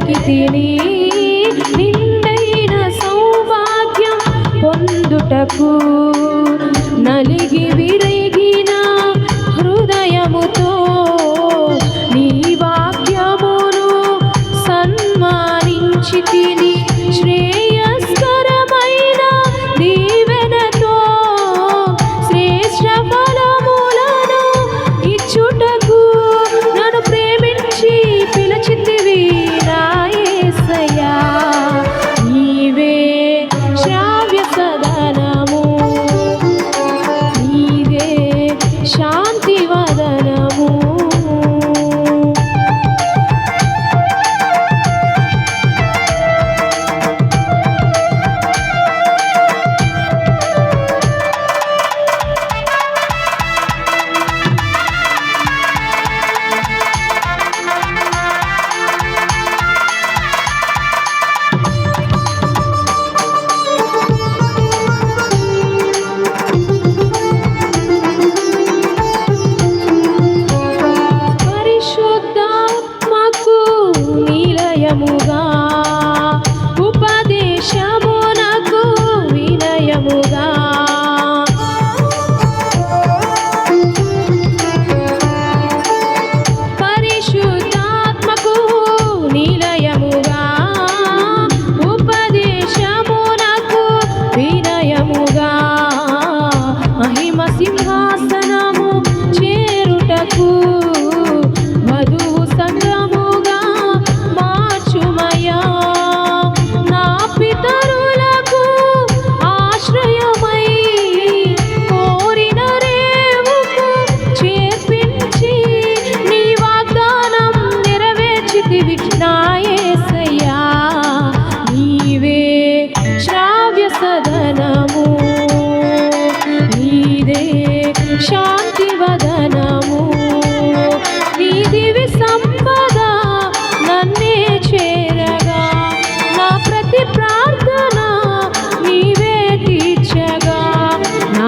వెదకి తిని నిండైన సౌభాగ్యం పొందుటకు నలిగి విరిగిన హృదయముతో నీ వాక్యమును సన్మానించి తిని శ్రేయ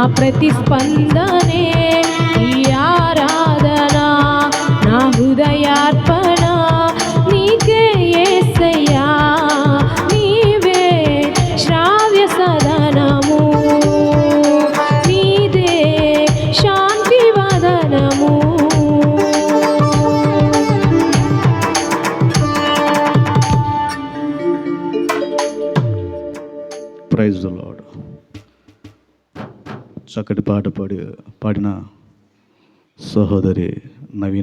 నా ప్రతిస్పందనే ఈ ఆరాధన నా హృదయార్పణ. నీకే ఏసయ్యా నీవే శ్రావ్య సదనము. నీదే శాంతి వదనము. ప్రైజ్ లాడ్ చక్కటి పాట పాడి పాడిన సహోదరి నవీన్.